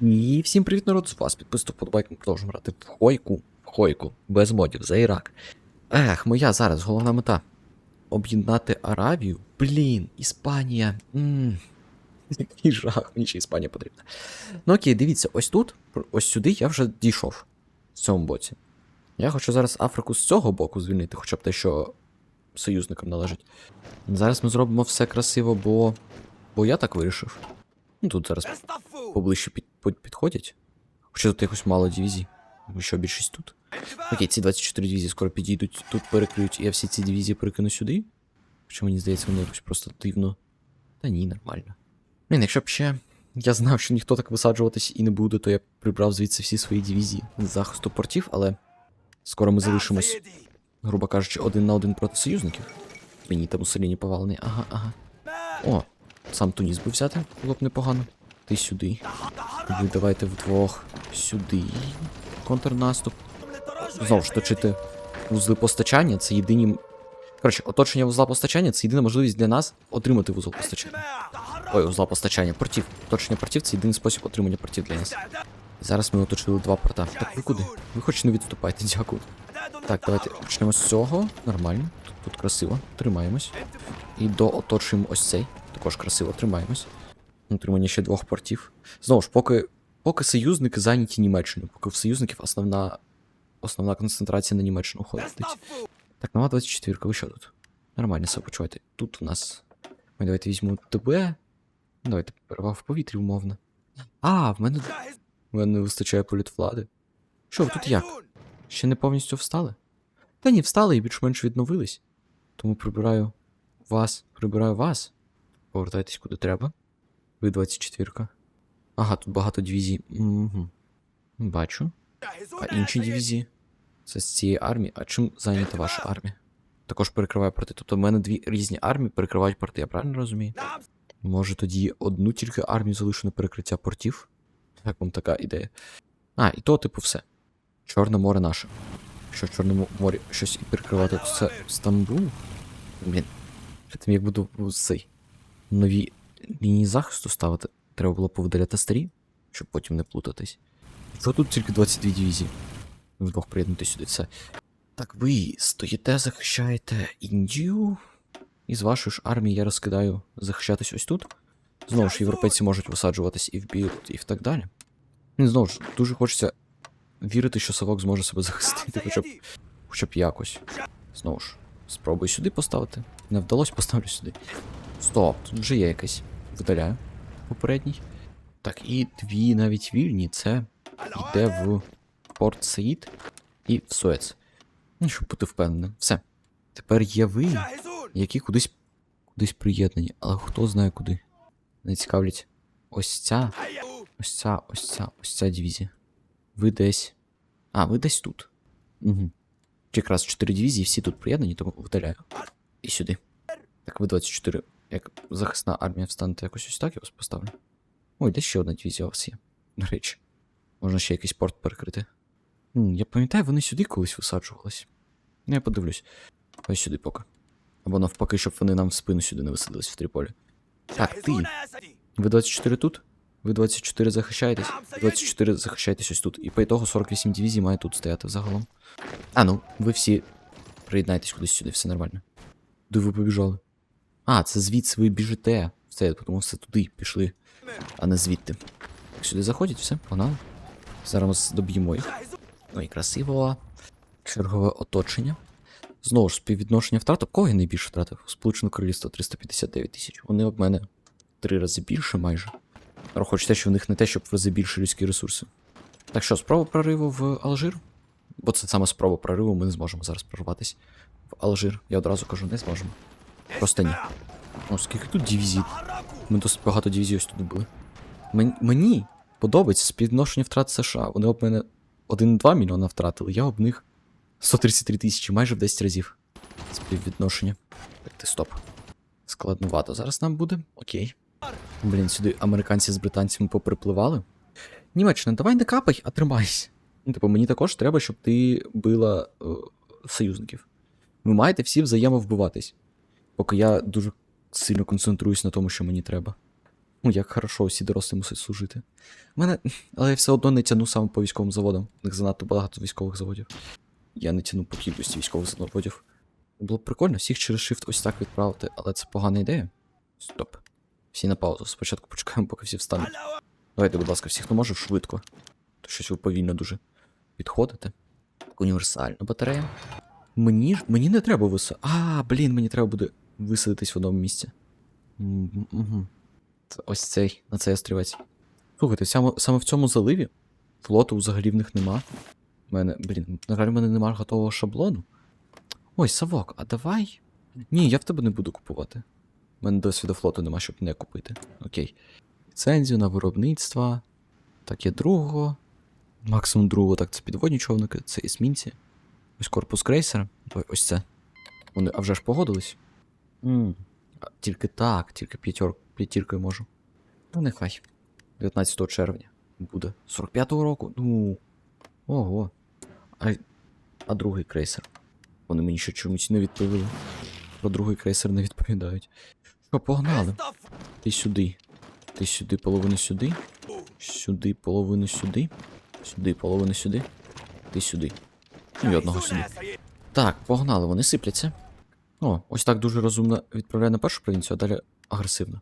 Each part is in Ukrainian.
І всім привіт, народ, з вас підписав подобайк, ми продовжуємо грати в Хойку, в Хойку, без модів, за Ірак. Ех, моя зараз головна мета. Об'єднати Аравію. Блін, Іспанія. Який жах, мені ще Іспанія потрібна. Ну окей, дивіться, ось тут, ось сюди я вже дійшов. В цьому боці. Я хочу зараз Африку з цього боку звільнити, хоча б те, що союзникам належить. Зараз ми зробимо все красиво, бо. Бо я так вирішив. Ну тут зараз поближче під, під- підходять. Хоча тут якось мало дивізій. Що більшість тут. Окей, ці 24 дивізії скоро підійдуть, тут перекриють, і я всі ці дивізії перекину сюди. Хоча мені здається, вони якось просто дивно. Та ні, нормально. Блін, якщо б ще я знав, що ніхто так висаджуватись і не буде, то я б прибрав звідси всі свої дивізії з захисту портів, але скоро ми залишимось, грубо кажучи, один на один проти союзників. Мені там Муссоліні повалений. Ага, ага. О, сам Туніс би взяти, було б непогано. Ти сюди. Ви давайте вдвох сюди. Контрнаступ. Знову ж точити вузли постачання це єдині. Коротше, оточення вузла постачання це єдина можливість для нас отримати вузол постачання. Ой, вузла постачання портів. Оточення портів це єдиний спосіб отримання портів для нас. Зараз ми оточили два порта. Так ви куди? Ви хоч не відступайте, дякую. Так, давайте почнемо з цього. Нормально. Тут, тут красиво. Тримаємось. І дооточуємо ось цей. Також красиво тримаємось. Утримання ще двох портів. Знову ж, поки, поки союзники зайняті Німеччиною, поки в союзників основна, основна концентрація на Німеччину ходить. Так, нова 24, ви що тут? Нормально себе почувайте. Тут у нас. Ми давайте візьмемо ТБ. Давайте переваг в повітрі, умовно. А, в мене. В мене не вистачає політ влади. Що, тут як? Ще не повністю встали? Та ні, встали і більш-менш відновились. Тому прибираю вас, прибираю вас. Повертайтесь куди треба. Ви 24. Ага, тут багато дивізій. Угу. Бачу. А інші дивізії? Це з цієї армії. А чим зайнята ваша армія? Також перекриває порти. Тобто в мене дві різні армії перекривають порти, я правильно розумію? Може тоді одну тільки армію залишу на перекриття портів? Як вам така ідея? А, і то, типу, все. Чорне море наше. Що в Чорному морі щось і перекривати, то це Стамбул? Блін. Перед тим як буду цей нові лінії захисту ставити, треба було повидаляти старі, щоб потім не плутатись. Що тут тільки 22 дивізії? Вдвох приєднати сюди все. Так ви стоїте, захищаєте Індію. І з вашої ж армії я розкидаю захищатись ось тут. Знову ж європейці можуть висаджуватись і в Білот, і в так далі. Ну, і знову ж, дуже хочеться вірити, що совок зможе себе захистити, хоча б, хоча б якось. Знову ж, спробую сюди поставити. Не вдалося, поставлю сюди. Стоп, тут вже є якийсь. Видаляю. Попередній. Так, і дві навіть вільні. Це йде в Порт Саїд і в Суец. Ну, щоб бути впевненим. Все. Тепер є ви, які кудись кудись приєднані, але хто знає куди. Не цікавлять. Ось ця, ось ця, ось ця, ось ця дивізія. Ви десь. А, ви десь тут. Угу. Якраз 4 дивізії, всі тут приєднані, тому видаляю. І сюди. Так, ви 24. Як захисна армія встанете якось ось так, я вас поставлю. Ой, де ще одна дивізія у вас є. До речі. Можна ще якийсь порт перекрити. М, я пам'ятаю, вони сюди колись висаджувались. Ну, я подивлюсь. Ось сюди поки. Або навпаки, щоб вони нам в спину сюди не висадились в Тріполі. Так, ти. Ви 24 тут? Ви 24 захищаєтесь? 24 захищаєтесь ось тут. І по ітогу 48 дивізій має тут стояти взагалом. А ну, ви всі приєднайтесь кудись сюди, все нормально. Де ви побіжали? А, це звідси ви біжите. Все, тому все туди пішли, а не звідти. Так, сюди заходять, все, погнали. Зараз доб'ємо їх. Ой, красиво. Чергове оточення. Знову ж, співвідношення втрат. Кого я найбільше втратив? Сполучене Королівство 359 тисяч. Вони об мене три рази більше майже. Хоч те, що в них не те, щоб в рази більше людські ресурси. Так що, спроба прориву в Алжир? Бо це саме спроба прориву, ми не зможемо зараз прорватися в Алжир. Я одразу кажу, не зможемо. Просто ні. О, скільки тут дивізій? Ми досить багато дивізій ось тут були. Мені подобається співвідношення втрат США. Вони об мене 1,2 мільйона втратили, я об них 133 тисячі, майже в 10 разів. Співвідношення. Так, ти стоп. Складновато зараз нам буде. Окей. Блін, сюди американці з британцями поприпливали. Німеччина, давай не капай, а тримайся. Ну, типу, мені також треба, щоб ти била е, союзників. Ви маєте всі взаємовбиватись. Поки я дуже сильно концентруюсь на тому, що мені треба. Ну, як хорошо, усі дорослі мусять служити. У мене. Але я все одно не тяну саме по військовим заводам. У них занадто багато військових заводів. Я не тяну по кількості військових заводів. Було б прикольно всіх через shift ось так відправити, але це погана ідея. Стоп. Всі на паузу. Спочатку почекаємо, поки всі встануть. Давайте, будь ласка, всі, хто може, швидко. То щось ви повільно дуже підходите. Універсальна батарея. Мені ж мені не треба висадити. А, блін, мені треба буде висадитись в одному місці. Угу. Це Ось цей, на цей острівець. Слухайте, саме, саме в цьому заливі флоту взагалі в них нема. У мене, блін, на жаль, в мене нема готового шаблону. Ой, Савок, а давай. Ні, я в тебе не буду купувати. У мене досвіду флоту нема, щоб не купити. Окей. Ліцензію на виробництво. Так, є другого. Максимум другого, так, це підводні човники, це есмінці. Ось корпус крейсера. Ой, ось це. Вони, а вже ж погодились. М А, тільки так, тільки п'ятьор, п'ятіркою можу. Ну, нехай. 19 червня буде. 45-го року? Ну. Ого. А, а другий крейсер. Вони мені ще чомусь не відповіли. Про другий крейсер не відповідають. Що, погнали? Ти сюди. Ти сюди, половину сюди. Сюди, половину сюди. Сюди, половину сюди. Ти сюди. І одного сюди. Так, погнали, вони сипляться. О, ось так дуже розумно відправляє на першу провінцію, а далі агресивно.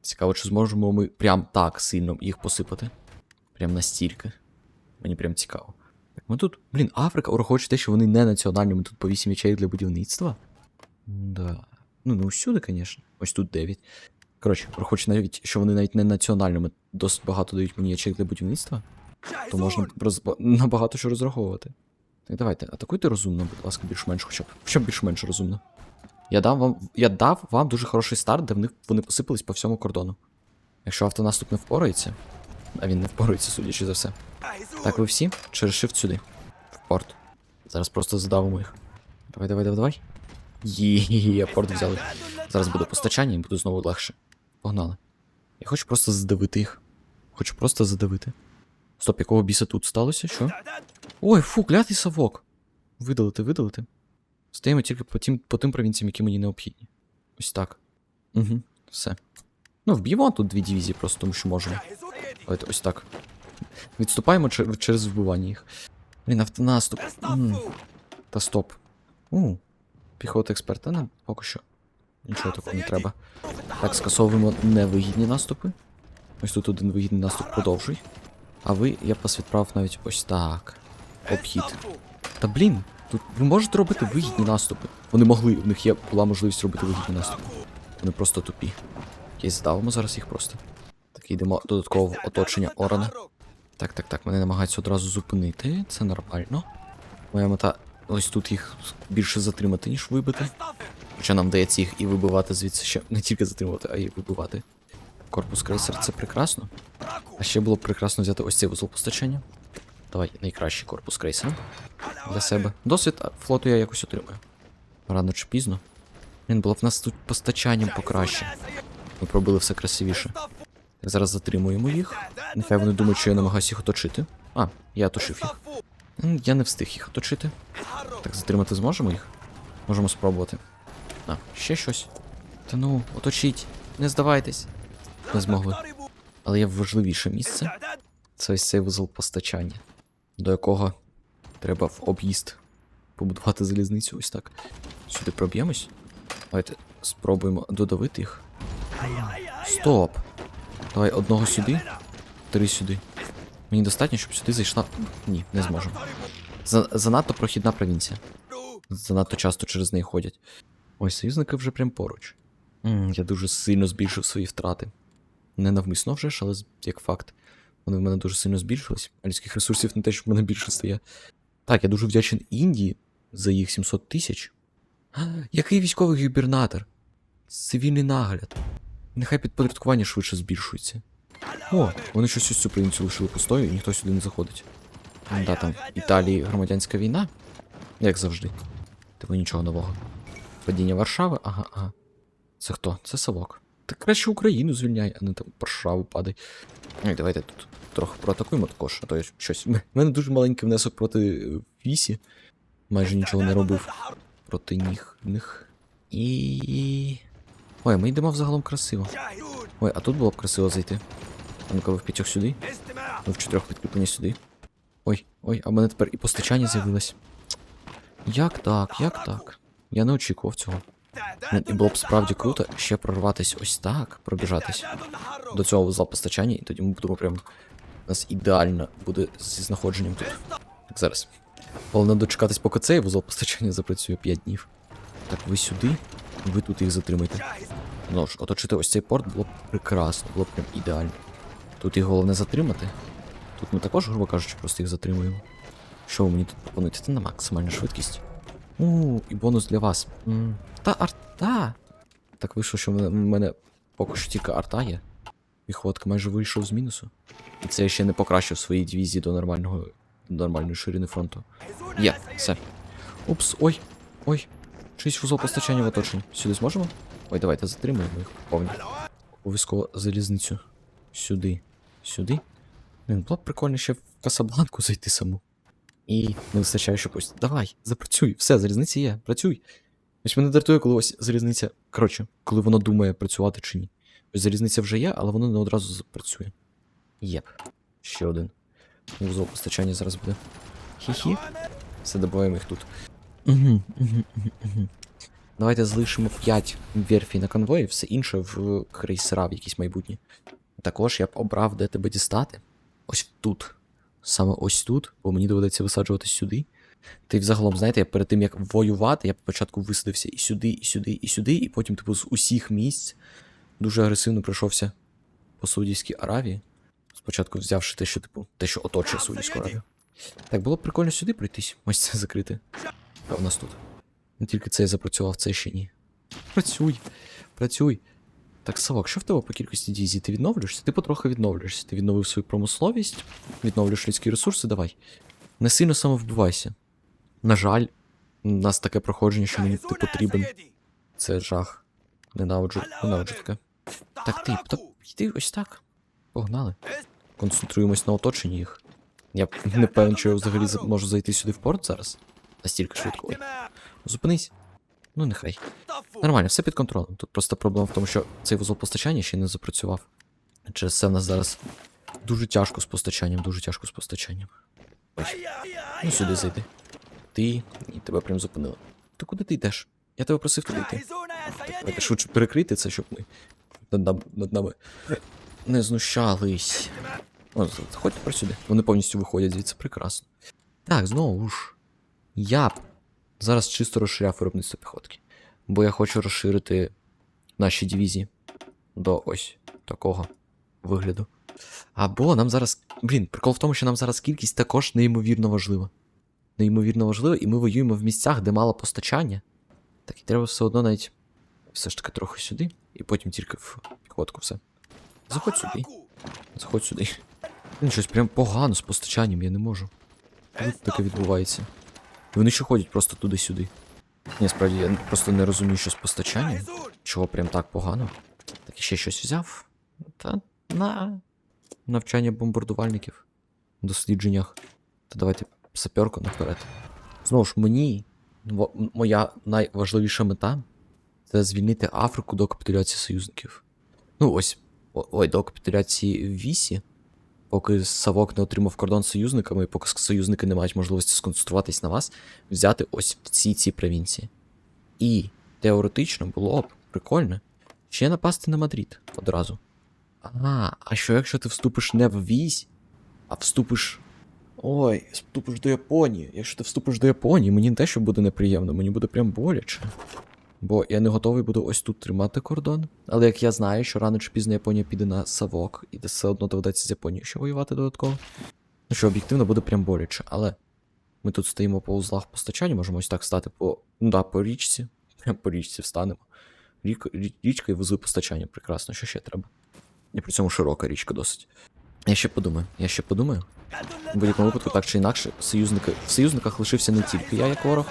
Цікаво, чи зможемо ми прям так сильно їх посипати. Прям настільки. Мені прям цікаво. Так, ми тут. Блін, Африка, ураховуючи те, що вони не національні, ми тут по 8 ячеїв для будівництва. Да. Ну, не усюди, звісно. Ось тут 9. Коротше, враховуючи навіть, що вони навіть не національними, досить багато дають мені ячеїв для будівництва, то можна роз... набагато що розраховувати. Так давайте, атакуйте розумно, будь ласка, більш-менш хоча б. Хоча більш-менш розумно. Я дав вам. Я дав вам дуже хороший старт, де в них вони посипались по всьому кордону. Якщо автонаступ не впорається, а він не впорається, судячи за все. Так, ви всі через shift сюди. В порт. Зараз просто задавимо їх. Давай, давай, давай, давай. Є, порт взяли. Зараз буде постачання і буде знову легше. Погнали. Я хочу просто задавити їх. Хочу просто задавити. Стоп, якого біса тут сталося? Що? Ой, фу, клятий совок. Видалити, видалити. Стаємо тільки по тим, по тим провінціям, які мені необхідні. Ось так. Угу, все. Ну, вб'ємо тут дві дивізії, просто тому що можемо. Давайте ось так. Відступаємо чер- через вбивання їх. Блін, автонаступ. М. Та стоп. У. Піхота експерта нам поки що. Нічого такого не треба. Так, скасовуємо невигідні наступи. Ось тут один вигідний наступ продовжуй. А ви, я б вас відправив навіть ось так. Обхід. Та блін, тут ви можете робити вигідні наступи. Вони могли, в них є була можливість робити вигідні наступи. Вони просто тупі. Окей, здавимо зараз їх просто. Так, йдемо додатково в оточення Орана. Так, так, так, мене намагаються одразу зупинити, це нормально. Моя мета ось тут їх більше затримати, ніж вибити. Хоча нам вдається їх і вибивати звідси ще не тільки затримувати, а й вибивати. Корпус крейсер це прекрасно. А ще було б прекрасно взяти ось цей вузол постачання. Давай найкращий корпус крейсера для себе. Досвід флоту я якось отримаю. Рано чи пізно. Він було в нас тут постачанням покраще. Ми пробили все красивіше. Так, зараз затримуємо їх. Нехай вони думають, що я намагаюся їх оточити. А, я оточив їх. Я не встиг їх оточити. Так, затримати зможемо їх? Можемо спробувати. А, ще щось. Та ну, оточіть, не здавайтесь. Не змогли. Але є важливіше місце. Це ось цей вузол постачання, до якого треба в об'їзд побудувати залізницю ось так. Сюди проб'ємось. Давайте спробуємо додавити їх. Стоп! Давай одного сюди, три сюди. Мені достатньо, щоб сюди зайшла. Ні, не зможемо. За- занадто прохідна провінція. Занадто часто через неї ходять. Ой, союзники вже прям поруч. я дуже сильно збільшив свої втрати. Не навмисно вже ж, але як факт. Вони в мене дуже сильно збільшились. А людських ресурсів не те, що в мене більше стає. Так, я дуже вдячний Індії за їх 700 тисяч. Який військовий губернатор? Цивільний нагляд. Нехай підпорядкування швидше збільшується. О, вони щось ось цю провінцію лишили пустою і ніхто сюди не заходить. Да, там в Італії громадянська війна, як завжди. Типу нічого нового. Падіння Варшави, ага, ага. Це хто? Це Савок. Ти краще Україну звільняй, а не там Варшаву падай. Давайте тут трохи проатакуємо також, а то я щось. У мене дуже маленький внесок проти е, Вісі. Майже нічого не робив проти них. них. І. Ой, ми йдемо взагалом красиво. Ой, а тут було б красиво зайти. А ну-ка ви в п'ятьох сюди. Ви в чотирьох підкріплені сюди. Ой, ой, а в мене тепер і постачання з'явилось. Як так, як так? Я не очікував цього. Ну, І було б справді круто ще прорватися ось так, пробіжатись до цього вузла постачання, і тоді ми будемо прям. У нас ідеально буде зі знаходженням тут. Так, зараз. Головне дочекатись, поки цей вузол постачання запрацює 5 днів. Так, ви сюди, ви тут їх затримайте. Ну ж, оточити ось цей порт було б прекрасно, було б прям ідеально. Тут їх головне затримати. Тут ми також, грубо кажучи, просто їх затримуємо. Що ви мені тут пропонуєте? Це на максимальну швидкість. У, і бонус для вас. М, Та арта. Так вийшло, що в мене поки що тільки арта є. Піхотка майже вийшов з мінусу. І це я ще не покращив свої дивізії до нормального нормальної ширини фронту. Є, все. Упс, ой, ой. Чийсь вузол постачання в оточенні. Сюди зможемо? Ой, давайте затримаємо їх повні. Обов'язково залізницю. Сюди. Сюди. Блін, було б прикольно ще в Касабланку зайти саму. І не вистачає, щоб ось. Давай, запрацюй. Все, залізниця є, працюй. Ось мене дратує, коли ось залізниця. Коротше, коли воно думає працювати чи ні. Залізниця вже є, але воно не одразу запрацює. Єп. Ще один. Вузол постачання зараз буде. Хі-хі. Все добуваємо їх тут. Давайте залишимо 5 верфій на конвої, все інше в крейсера в якісь майбутні. Також я б обрав, де тебе дістати. Ось тут. Саме ось тут, бо мені доведеться висаджуватись сюди. Й взагалом, знаєте, я перед тим як воювати, я спочатку висадився і сюди, і сюди, і сюди, і потім, типу, з усіх місць дуже агресивно пройшовся по Саудівській Аравії. Спочатку взявши те, що, типу, те, що оточує Саудівську Аравію. Так, було б прикольно сюди пройтись. Ось це закрити. А у нас тут. Не тільки це запрацював, це ще ні. Працюй, працюй. Так, Савок, що в тебе по кількості дивізій? Ти відновлюєшся? Ти потрохи відновлюєшся. Ти відновив свою промисловість, відновлюєш людські ресурси, давай. Не сильно самовбивайся. На жаль, у нас таке проходження, що мені ти потрібен. Це жах. Ненавиджу, ненавиджу таке. Так, ти, так, йди ось так. Погнали. Концентруємось на оточенні їх. Я не певен, що я взагалі можу зайти сюди в порт зараз. Настільки швидко. Ой, зупинись. Ну, нехай. Нормально, все під контролем. Тут просто проблема в тому, що цей вузол постачання ще не запрацював. Через це в нас зараз дуже тяжко з постачанням, дуже тяжко з постачанням. Ой. Ну сюди зайди. Ти і тебе прям зупинили. Ти куди ти йдеш? Я тебе просив туди йти. Швидше перекрити це, щоб ми над, над нами не знущались. О, заходь тепер сюди. Вони повністю виходять звідси прекрасно. Так, знову ж. Я б зараз чисто розширяв виробництво піхотки. Бо я хочу розширити наші дивізії до ось такого вигляду. Або нам зараз. Блін, прикол в тому, що нам зараз кількість також неймовірно важлива. Неймовірно важлива, і ми воюємо в місцях, де мало постачання. Так і треба все одно навіть все ж таки трохи сюди, і потім тільки в піхотку все. Заходь сюди. Заходь сюди. Блін, щось прям погано з постачанням, я не можу. Тут таке відбувається. І Вони ще ходять просто туди-сюди. Ні, справді, я просто не розумію, що з постачанням. Чого прям так погано. Так ще щось взяв. Та на навчання бомбардувальників. В дослідженнях. Та давайте саперку наперед. Знову ж, мені моя найважливіша мета це звільнити Африку до капітуляції союзників. Ну, ось. Ой, до капітуляції в Вісі. Поки Савок не отримав кордон союзниками, і поки союзники не мають можливості сконцентруватись на вас, взяти ось всі ці провінції. І теоретично було б прикольно ще напасти на Мадрид одразу. Ага, а що якщо ти вступиш не в вісь, а вступиш. Ой, вступиш до Японії. Якщо ти вступиш до Японії, мені не те, що буде неприємно, мені буде прям боляче. Бо я не готовий буду ось тут тримати кордон. Але як я знаю, що рано чи пізно Японія піде на Савок, і все одно доведеться з Японією ще воювати додатково. Ну що, об'єктивно буде прям боляче, але ми тут стоїмо по узлах постачання, можемо ось так стати по. Ну да, по річці. По річці встанемо. Рік, річка і вузли постачання, прекрасно, що ще треба. І при цьому широка річка досить. Я ще подумаю, я ще подумаю. В будь-якому випадку, так чи інакше, союзники, в союзниках лишився не тільки я як ворог,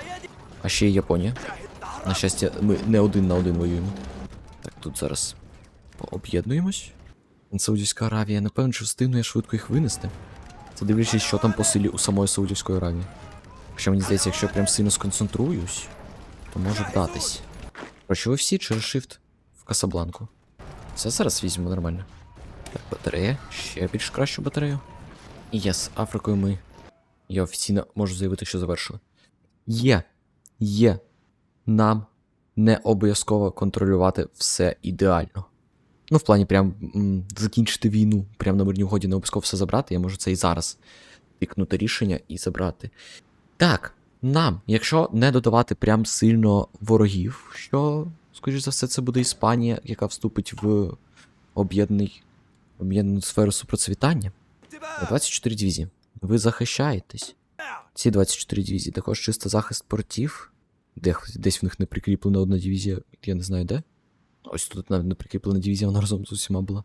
а ще й Японія. На щастя, ми не один на один воюємо. Так, тут зараз пооб'єднуємось. Саудівська Аравія, напевно, що встигну я швидко їх винести. Це дивлячись, що там по силі у самої Саудівської Аравії. Хоча мені здається, якщо я прям сильно сконцентруюсь, то може вдатись. Короче, ви всі через Shift в Касабланку. Це зараз візьмемо нормально. Так, батарея. Ще більш кращу батарею. І є з Африкою ми. Я офіційно можу заявити, що завершили. Є. Є. Нам не обов'язково контролювати все ідеально. Ну, в плані прям м, закінчити війну, прям на мирній угоді не обов'язково все забрати. Я можу це і зараз пікнути рішення і забрати. Так, нам, якщо не додавати прям сильно ворогів, що, скоріш за все, це буде Іспанія, яка вступить в об'єднану сферу супроцвітання. 24 дивізії. Ви захищаєтесь. Ці 24 дивізії також чисто захист портів. Де, десь в них не прикріплена одна дивізія, я не знаю де. Ось тут навіть не прикріплена дивізія, вона разом з усіма була.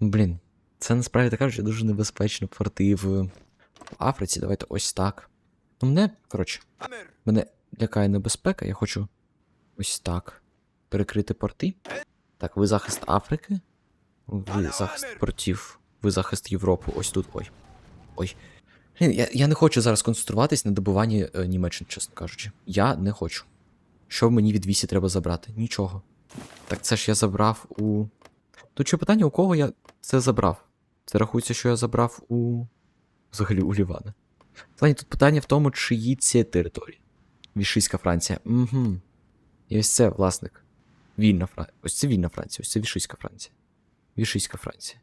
Блін, це насправді так кажучи дуже небезпечно порти в, в Африці. Давайте ось так. Ну, мене, коротше, мене лякає небезпека, я хочу ось так. Перекрити порти. Так, ви захист Африки. Ви захист портів. Ви захист Європи. Ось тут. Ой. Ой. Я, я не хочу зараз концентруватись на добуванні е, Німеччини, чесно кажучи. Я не хочу. Що мені від вісі треба забрати? Нічого. Так це ж я забрав у. Тут ще питання, у кого я це забрав? Це рахується, що я забрав у. Взагалі у Лівана. Плані, тут питання в тому, чиї ці території. Вішиська Франція. Угу. І ось це власник. Вільна Франція. Ось це вільна Франція, ось це Вішиська Франція. Вішиська Франція.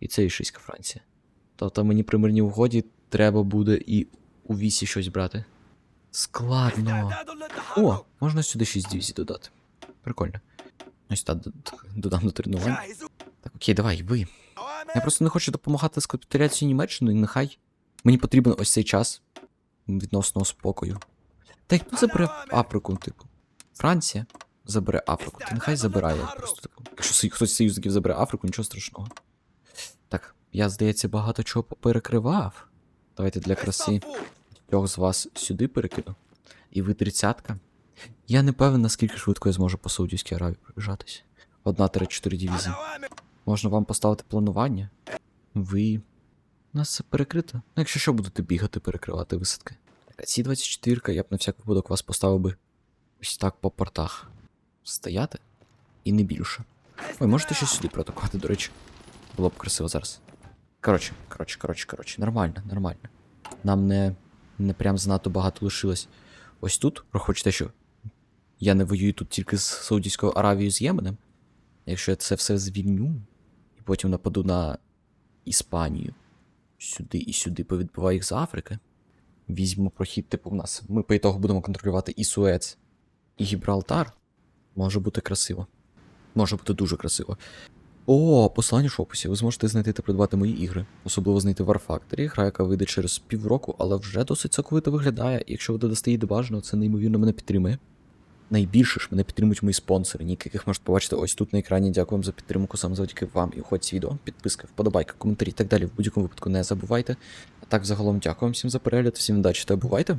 І це Вішиська Франція. Тобто мені при мирній угоді треба буде і у вісі щось брати. Складно. О, можна сюди 6 дивізій додати. Прикольно. Ось так додам до тренувань. Так, окей, давай, ви. Я просто не хочу допомагати з капітуляцією Німеччини, нехай мені потрібен ось цей час відносно спокою. Та й хто забере Африку, типу? Франція забере Африку, то нехай забирає просто типу. Якщо хтось з союзників забере Африку, нічого страшного. Так, я, здається, багато чого поперекривав. Давайте для краси трьох з вас сюди перекину. І ви тридцятка. Я не певен, наскільки швидко я зможу по Саудівській Аравії пробіжатись. Одна-чотири дивізії. Можна вам поставити планування. Ви. У нас це перекрито. Ну, якщо що, будете бігати, перекривати висадки. Ці 24 я б на всяк випадок вас поставив би ось так по портах. Стояти і не більше. Ой, можете щось сюди протокувати, до речі. Було б красиво зараз. Коротше, коротше, коротше, коротше. Нормально, нормально. Нам не, не прям занадто багато лишилось. Ось тут, враховуйте, що я не воюю тут тільки з Саудівською Аравією з Єменом. Якщо я це все звільню, і потім нападу на Іспанію, сюди і сюди повідбиваю їх з Африки, візьму прохід, типу в нас. Ми по ітогу будемо контролювати і Суец, і Гібралтар. Може бути красиво. Може бути дуже красиво. О, посилання в описі. Ви зможете знайти та придбати мої ігри, особливо знайти War Factory, гра, яка вийде через півроку, але вже досить соковито виглядає. І якщо ви додасте її до бажаного, це неймовірно мене підтримує. Найбільше ж мене підтримують мої спонсори, ніки, яких можете побачити ось тут на екрані. Дякую вам за підтримку, саме завдяки вам і уходь відео, підписка, вподобайка, коментарі і так далі. В будь-якому випадку не забувайте. А так, загалом, дякую вам всім за перегляд, всім удачі та бувайте!